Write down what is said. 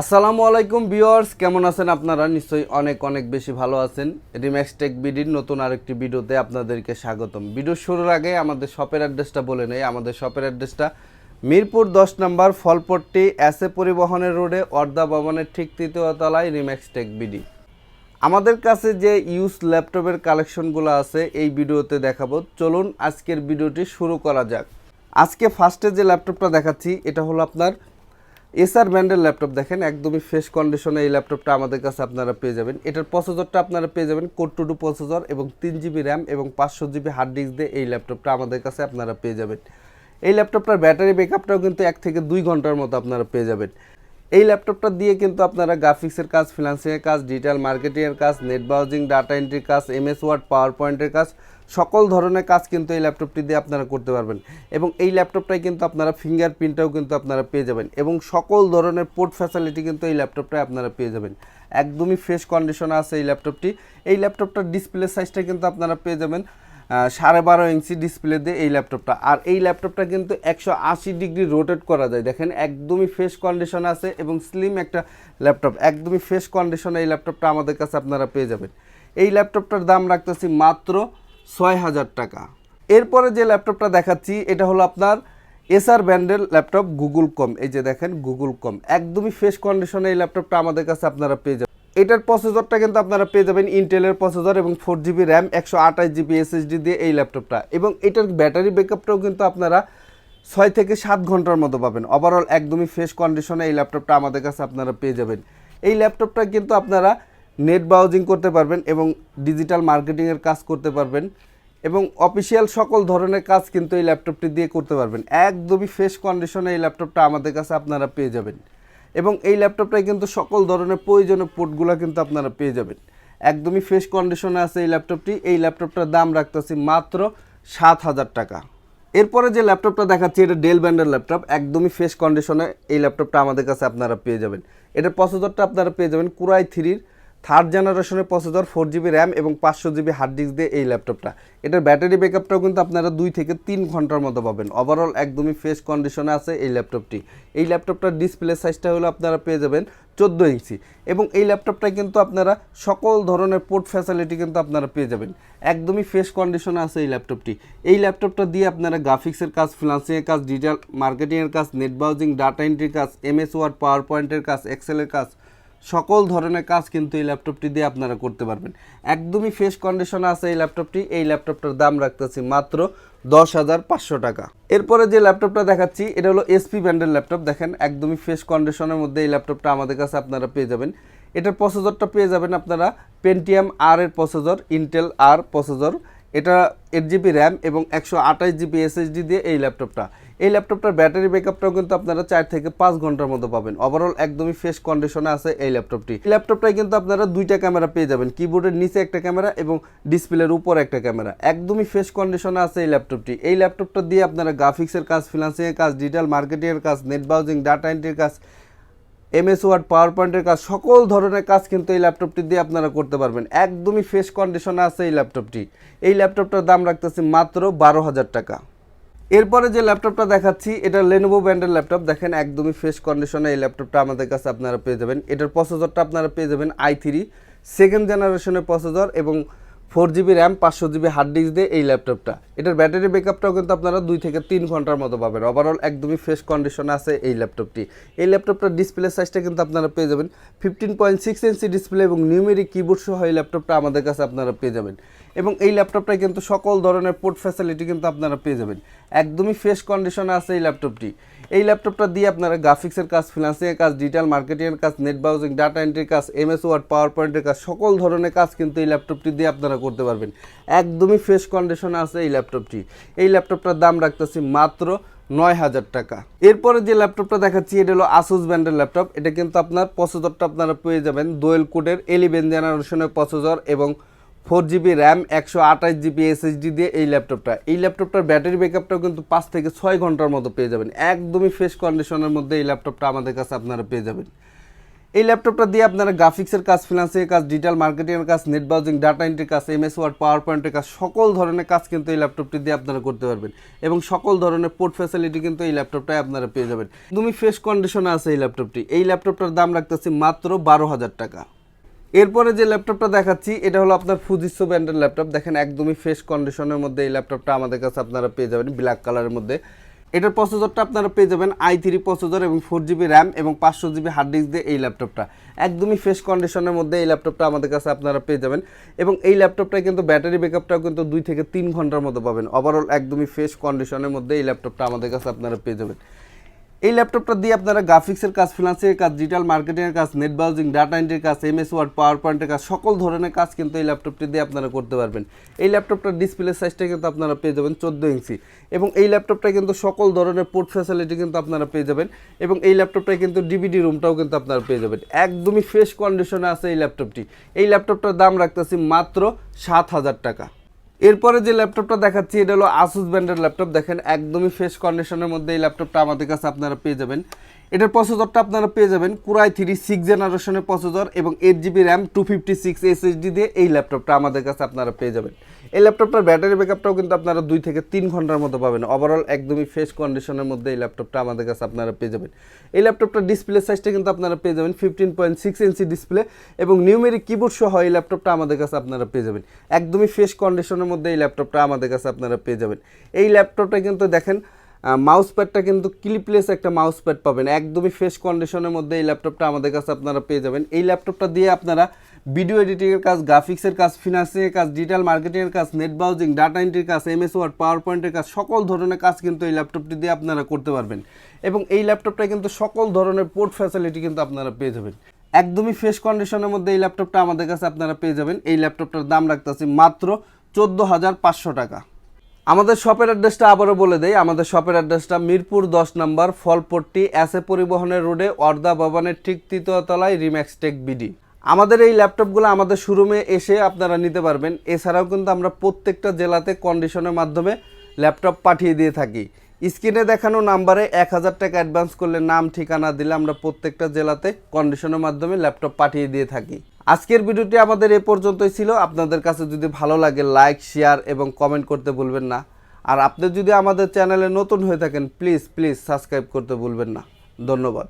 আসসালামু আলাইকুম ভিউয়ার্স, কেমন আছেন আপনারা? নিশ্চয়ই অনেক অনেক বেশি ভালো আছেন। রিম্যাক্স টেক বিডির নতুন আরেকটি ভিডিওতে আপনাদেরকে স্বাগতম। ভিডিও শুরুর আগে আমাদের শপের অ্যাড্রেসটা বলে নেই। আমাদের শপের অ্যাড্রেসটা মিরপুর দশ নম্বর ফলপট্টি এস এ পরিবহনের রোডে, অর্ধা ভবনের ঠিক তৃতীয় তলায় রিম্যাক্স টেক বিডি আমাদের কাছে যে ইউজ ল্যাপটপের কালেকশনগুলো আছে, এই ভিডিওতে দেখাবো। চলুন আজকের ভিডিওটি শুরু করা যাক। আজকে ফার্স্টে যে ল্যাপটপটা দেখাচ্ছি, এটা হলো আপনার এসআর ব্র্যান্ডের ল্যাপটপ দেখেন, একদমই ফ্রেশ কন্ডিশনে এই ল্যাপটপটা আমাদের কাছে আপনারা পেয়ে যাবেন। এটার প্রসেসরটা আপনারা পেয়ে যাবেন কোর টু টু প্রসেসর এবং তিন জিবি র্যাম এবং পাঁচশো জিবি হার্ড ডিস্ক দিয়ে এই ল্যাপটপটা আমাদের কাছে আপনারা পেয়ে যাবেন। এই ল্যাপটপটার ব্যাটারি ব্যাকআপটাও কিন্তু এক থেকে দুই ঘণ্টার মতো আপনারা পেয়ে যাবেন। এই ল্যাপটপটা দিয়ে কিন্তু আপনারা গ্রাফিক্সের কাজ ফিনান্সিংয়ের কাজ ডিজিটাল মার্কেটিংয়ের কাজ নেট ব্রাউজিং ডাটা এন্ট্রির কাজ এমএস ওয়ার্ড পাওয়ার পয়েন্টের কাজ সকল ধরনের কাজ কিন্তু এই ল্যাপটপটি দিয়ে আপনারা করতে পারবেন। এবং এই ল্যাপটপটাই কিন্তু আপনারা ফিঙ্গার ফিঙ্গারপ্রিন্টটাও কিন্তু আপনারা পেয়ে যাবেন। এবং সকল ধরনের পোর্ট ফ্যাসিলিটি কিন্তু এই ল্যাপটপটায় আপনারা পেয়ে যাবেন। একদমই ফ্রেশ কন্ডিশনে আছে এই ল্যাপটপটি। এই ল্যাপটপটার ডিসপ্লে সাইজটা কিন্তু আপনারা পেয়ে যাবেন সাড়ে বারো ইঞ্চি ডিসপ্লে দিয়ে এই ল্যাপটপটা। আর এই ল্যাপটপটা কিন্তু একশো আশি ডিগ্রি রোটেট করা যায়। দেখেন, একদমই ফ্রেশ কন্ডিশন আছে এবং স্লিম একটা ল্যাপটপ। একদমই ফ্রেশ কন্ডিশনে এই ল্যাপটপটা আমাদের কাছে আপনারা পেয়ে যাবেন। এই ল্যাপটপটার দাম রাখতেছি মাত্র ছয় হাজার টাকা। এরপরে যে ল্যাপটপটা দেখাচ্ছি, এটা হলো আপনার এসআর ব্র্যান্ডের ল্যাপটপ গুগল কম। এই যে দেখেন, গুগল কম। একদমই ফ্রেশ কন্ডিশনে এই ল্যাপটপটা আমাদের কাছে আপনারা পেয়ে যাবেন। এটার প্রসেসরটা কিন্তু আপনারা পেয়ে যাবেন ইন্টেলের প্রসেসর এবং ফোর জিবি র্যাম একশো আঠাশ জিবি এসএসডি দিয়ে এই ল্যাপটপটা। এবং এটার ব্যাটারি ব্যাকআপটাও কিন্তু আপনারা ছয় থেকে সাত ঘণ্টার মতো পাবেন। ওভারঅল একদমই ফ্রেশ কন্ডিশনে এই ল্যাপটপটা আমাদের কাছে আপনারা পেয়ে যাবেন। এই ল্যাপটপটা কিন্তু আপনারা নেট ব্রাউজিং করতে পারবেন এবং ডিজিটাল মার্কেটিংয়ের কাজ করতে পারবেন এবং অফিসিয়াল সকল ধরনের কাজ কিন্তু এই ল্যাপটপটি দিয়ে করতে পারবেন। একদমই ফ্রেশ কন্ডিশনে এই ল্যাপটপটা আমাদের কাছে আপনারা পেয়ে যাবেন। এবং এই ল্যাপটপটায় কিন্তু সকল ধরনের প্রয়োজনীয় পোর্টগুলো কিন্তু আপনারা পেয়ে যাবেন। একদমই ফ্রেশ কন্ডিশনে আছে এই ল্যাপটপটি। এই ল্যাপটপটার দাম রাখতেছি মাত্র সাত হাজার টাকা। এরপরে যে ল্যাপটপটা দেখাচ্ছি, এটা ডেল ব্র্যান্ডের ল্যাপটপ। একদমই ফ্রেশ কন্ডিশনে এই ল্যাপটপটা আমাদের কাছে আপনারা পেয়ে যাবেন। এটার প্রসেসরটা আপনারা পেয়ে যাবেন কুরাই থ্রির থার্ড জেনারেশনের প্রসেসর ফোর জিবি র্যাম এবং পাঁচশো জিবি হার্ড ডিস্ক দিয়ে এই ল্যাপটপটা এটার ব্যাটারি ব্যাকআপটাও কিন্তু আপনারা দুই থেকে তিন ঘণ্টার মতো পাবেন। ওভারঅল একদমই ফ্রেশ কন্ডিশনে আছে এই ল্যাপটপটি এই ল্যাপটপটার ডিসপ্লে সাইজটা হলো আপনারা পেয়ে যাবেন চোদ্দ ইঞ্চি এবং এই ল্যাপটপটায় কিন্তু আপনারা সকল ধরনের পোর্ট ফ্যাসিলিটি কিন্তু আপনারা পেয়ে যাবেন। একদমই ফ্রেশ কন্ডিশনে আছে এই ল্যাপটপটি এই ল্যাপটপটা দিয়ে আপনারা গ্রাফিক্সের কাজ ফিনান্সিংয়ের কাজ ডিজিটাল মার্কেটিংয়ের কাজ নেট ব্রাউজিং ডাটা এন্ট্রির কাজ এমএস ওয়ার্ড পাওয়ার পয়েন্টের কাজ এক্সেলের কাজ সকল ধরনের কাজ কিন্তু এই ল্যাপটপটি দিয়ে আপনারা করতে পারবেন। একদমই ফ্রেশ কন্ডিশনে আছে এই ল্যাপটপটি। এই ল্যাপটপটার দাম রাখতেছি মাত্র দশ হাজার পাঁচশো টাকা। এরপরে যে ল্যাপটপটা দেখাচ্ছি, এটা হলো এসপি ব্র্যান্ডের ল্যাপটপ। দেখেন, একদমই ফ্রেশ কন্ডিশনের মধ্যে এই ল্যাপটপটা আমাদের কাছে আপনারা পেয়ে যাবেন। এটার প্রসেসরটা পেয়ে যাবেন আপনারা পেন্টিয়াম আর এর প্রসেসর ইন্টেল আর প্রসেসর এটা এইট জিবি র্যাম এবং একশো আঠাশ জিবি এসএসডি দিয়ে এই ল্যাপটপটা। এই ল্যাপটপটার ব্যাটারি ব্যাকআপটাও কিন্তু আপনারা চার থেকে পাঁচ ঘণ্টার মতো পাবেন। ওভারঅল একদমই ফ্রেশ কন্ডিশনে আছে এই ল্যাপটপটি। ল্যাপটপটায় কিন্তু আপনারা দুইটা ক্যামেরা পেয়ে যাবেন কিবোর্ডের নিচে একটা ক্যামেরা এবং ডিসপ্লের উপর একটা ক্যামেরা। একদমই ফ্রেশ কন্ডিশনে আছে এই ল্যাপটপটি। এই ল্যাপটপটা দিয়ে আপনারা গ্রাফিক্সের কাজ ফিনান্সিংয়ের কাজ ডিজিটাল মার্কেটিংয়ের কাজ নেট ব্রাউজিং ডাটা এন্ট্রির কাজ এমএস ওয়ার্ড পাওয়ার পয়েন্টের কাজ, সকল ধরনের কাজ কিন্তু এই ল্যাপটপটি দিয়ে আপনারা করতে পারবেন। একদমই ফ্রেশ কন্ডিশনে আছে এই ল্যাপটপটি। এই ল্যাপটপটার দাম রাখতেছি মাত্র বারো হাজার টাকা। এরপরে যে ল্যাপটপটা দেখাচ্ছি, এটা লেনোভো ব্র্যান্ডের ল্যাপটপ। দেখেন, একদমই ফ্রেশ কন্ডিশনে এই ল্যাপটপটা আমাদের কাছে আপনারা পেয়ে যাবেন। এটার প্রসেসরটা আপনারা পেয়ে যাবেন আই থ্রি সেকেন্ড জেনারেশনের প্রসেসর এবং ফোর জিবি র্যাম, পাঁচশো জিবি হার্ড ডিস্ক দিয়ে এই ল্যাপটপটা। এটার ব্যাটারি ব্যাকআপটাও কিন্তু আপনারা দুই থেকে তিন ঘণ্টার মতো পাবেন। ওভারঅল একদমই ফ্রেশ কন্ডিশনে আছে এই ল্যাপটপটি। এই ল্যাপটপটার ডিসপ্লে সাইজটা কিন্তু আপনারা পেয়ে যাবেন। Fifteen point six inch display এবং নিউমেরিক কিবোর্ড সহ এই ল্যাপটপটা আমাদের কাছে আপনারা পেয়ে যাবেন। এবং এই ল্যাপটপটায় কিন্তু সকল ধরনের পোর্ট ফ্যাসিলিটি কিন্তু আপনারা পেয়ে যাবেন। একদমই ফ্রেশ কন্ডিশনে আছে এই ল্যাপটপটি। এই ল্যাপটপটা দিয়ে আপনারা গ্রাফিক্সের কাজ ফিনান্সিংয়ের কাজ ডিজিটাল মার্কেটিংয়ের কাজ নেট ব্রাউজিং ডাটা এন্ট্রির কাজ এমএস ওয়ার্ড পাওয়ার পয়েন্টের কাজ, সকল ধরনের কাজ কিন্তু এই ল্যাপটপটি দিয়ে আপনারা করতে পারবেন। একদমই ফ্রেশ কন্ডিশনে আছে এই ল্যাপটপটি এই ল্যাপটপটার দাম রাখতেছি মাত্র নয় হাজার টাকা। এরপরে যে ল্যাপটপটা দেখাচ্ছি, এটা হলো আসুস ব্র্যান্ডের ল্যাপটপ এটা কিন্তু আপনার প্রসেসরটা আপনারা পেয়ে যাবেন। দোয়েল কোডের এলিভেন জেনারেশনের প্রসেসর এবং ফোর জিবি র্যাম, একশো আঠাশ জিবি এসএসডি দিয়ে এই ল্যাপটপটা। এই ল্যাপটপটার ব্যাটারি ব্যাকআপটাও কিন্তু পাঁচ থেকে ছয় ঘণ্টার মতো পেয়ে যাবেন। একদমই ফ্রেশ কন্ডিশনের মধ্যে এই ল্যাপটপটা আমাদের কাছে আপনারা পেয়ে যাবেন। এই ল্যাপটপটা দিয়ে আপনারা গ্রাফিক্সের কাজ ফিনান্সের কাজ ডিজিটাল মার্কেটিংয়ের কাজ নেট ব্রাউজিং ডাটা এন্ট্রির কাজ এমএস ওয়ার্ড পাওয়ার পয়েন্টের কাজ, সকল ধরনের কাজ কিন্তু এই ল্যাপটপটি দিয়ে আপনারা করতে পারবেন। এবং সকল ধরনের পোর্ট ফ্যাসিলিটি কিন্তু এই ল্যাপটপটায় আপনারা পেয়ে যাবেন। তুমি ফ্রেশ কন্ডিশনে আছে এই ল্যাপটপটি। এই ল্যাপটপটার দাম রাখতেছি মাত্র বারো হাজার টাকা। এরপরে যে ল্যাপটপটা দেখাচ্ছি, এটা হলো আপনার ফুজিসো ব্র্যান্ডের ল্যাপটপ। দেখেন একদমই ফ্রেশ কন্ডিশনের মধ্যে এই ল্যাপটপটা আমাদের কাছে আপনারা পেয়ে যাবেন ব্ল্যাক কালারের মধ্যে। এটার প্রসেসরটা আপনারা পেয়ে যাবেন আই থ্রি প্রসেসর এবং ফোর জিবি র্যাম এবং পাঁচশো জিবি হার্ড ডিস্ক দিয়ে এই ল্যাপটপটা। একদমই ফ্রেশ কন্ডিশনের মধ্যে এই ল্যাপটপটা আমাদের কাছে আপনারা পেয়ে যাবেন। এবং এই ল্যাপটপটা কিন্তু ব্যাটারি ব্যাকআপটাও কিন্তু দুই থেকে তিন ঘণ্টার মতো পাবেন। ওভারঅল একদমই ফ্রেশ কন্ডিশনের মধ্যে এই ল্যাপটপটা আমাদের কাছে আপনারা পেয়ে যাবেন। এই ল্যাপটপটা দিয়ে আপনারা গ্রাফিক্সের কাজ ফিনান্সের কাজ ডিজিটাল মার্কেটিংয়ের কাজ নেট ব্রাউজিং ডাটা এন্ট্রির কাজ এমএস ওয়ার্ড পাওয়ার পয়েন্টের কাজ, সকল ধরনের কাজ কিন্তু এই ল্যাপটপটি দিয়ে আপনারা করতে পারবেন। এই ল্যাপটপটার ডিসপ্লে সাইজটা কিন্তু আপনারা পেয়ে যাবেন চোদ্দ ইঞ্চি। এবং এই ল্যাপটপটা কিন্তু সকল ধরনের পোর্ট ফ্যাসিলিটি কিন্তু আপনারা পেয়ে যাবেন। এবং এই ল্যাপটপটায় কিন্তু ডিভিডি রুমটাও কিন্তু আপনারা পেয়ে যাবেন। একদমই ফ্রেশ কন্ডিশনে আছে এই ল্যাপটপটি এই ল্যাপটপটার দাম রাখতেছি মাত্র সাত হাজার টাকা। এরপরে যে ল্যাপটপটা দেখাচ্ছি, এটা হলো আসুস ব্র্যান্ডের ল্যাপটপ। দেখেন, একদমই ফ্রেশ কন্ডিশনের মধ্যে এই ল্যাপটপটা আমাদের কাছে আপনারা পেয়ে যাবেন। এটার প্রসেসরটা আপনারা পেয়ে যাবেন কুরাই থ্রি সিক্স জেনারেশনের প্রসেসর এবং eight GB RAM two fifty six SSD দিয়ে এই ল্যাপটপটা আমাদের কাছে আপনারা পেয়ে যাবেন। এই ল্যাপটপটার ব্যাটারি ব্যাকআপটাও কিন্তু আপনারা দুই থেকে তিন ঘণ্টার মতো পাবেন। ওভারঅল একদমই ফ্রেশ কন্ডিশনের মধ্যে এই ল্যাপটপটা আমাদের কাছে আপনারা পেয়ে যাবেন। এই ল্যাপটপটার ডিসপ্লে সাইজটা কিন্তু আপনারা পেয়ে যাবেন fifteen point six inch display এবং নিউমেরিক কিবোর্ড সহ এই ল্যাপটপটা আমাদের কাছে আপনারা পেয়ে যাবেন। একদমই ফ্রেশ কন্ডিশনের মধ্যে এই ল্যাপটপটা আমাদের কাছে আপনারা পেয়ে যাবেন। এই ল্যাপটপটা কিন্তু দেখেন মাউস প্যাডটা কিন্তু ক্লিপলেস একটা মাউস প্যাড পাবেন। একদমই ফ্রেশ কন্ডিশনের মধ্যে এই ল্যাপটপটা আমাদের কাছে আপনারা পেয়ে যাবেন। এই ল্যাপটপটা দিয়ে আপনারা ভিডিও এডিটিংয়ের কাজ গ্রাফিক্সের কাজ ফিনান্সিংয়ের কাজ ডিজিটাল মার্কেটিংয়ের কাজ নেট ব্রাউজিং ডাটা এন্ট্রির কাজ এমএস ওয়ার্ড পাওয়ার পয়েন্টের কাজ, সকল ধরনের কাজ কিন্তু এই ল্যাপটপটি দিয়ে আপনারা করতে পারবেন। এবং এই ল্যাপটপটা কিন্তু সকল ধরনের পোর্ট ফ্যাসিলিটি কিন্তু আপনারা পেয়ে যাবেন। একদমই ফ্রেশ কন্ডিশনের মধ্যে এই ল্যাপটপটা আমাদের কাছে আপনারা পেয়ে যাবেন। এই ল্যাপটপটার দাম রাখতেছি মাত্র চোদ্দ হাজার পাঁচশো টাকা। আমাদের শপের অ্যাড্রেসটা আবারও বলে দেই। আমাদের শপের অ্যাড্রেসটা মিরপুর দশ নম্বর ফলপট্টি এসএ পরিবহনের রোডে অর্ধা ভবনের ঠিক তৃতীয় তলায় রিম্যাক্স টেক বিডি। আমাদের এই ল্যাপটপগুলো আমাদের শোরুমে এসে আপনারা নিতে পারবেন। এছাড়াও কিন্তু আমরা প্রত্যেকটা জেলাতে কন্ডিশনের মাধ্যমে ল্যাপটপ পাঠিয়ে দিয়ে থাকি। স্ক্রিনে দেখানো নাম্বারে এক হাজার টাকা অ্যাডভান্স করলে নাম, ঠিকানা দিলে আমরা প্রত্যেকটা জেলাতে কন্ডিশনের মাধ্যমে ল্যাপটপ পাঠিয়ে দিয়ে থাকি। আজকের ভিডিওটি আমাদের এ পর্যন্তই ছিল। আপনাদের কাছে যদি ভালো লাগে লাইক শেয়ার এবং কমেন্ট করতে ভুলবেন না। আর আপনি যদি আমাদের চ্যানেলে নতুন হয়ে থাকেন প্লিজ প্লিজ সাবস্ক্রাইব করতে ভুলবেন না। ধন্যবাদ।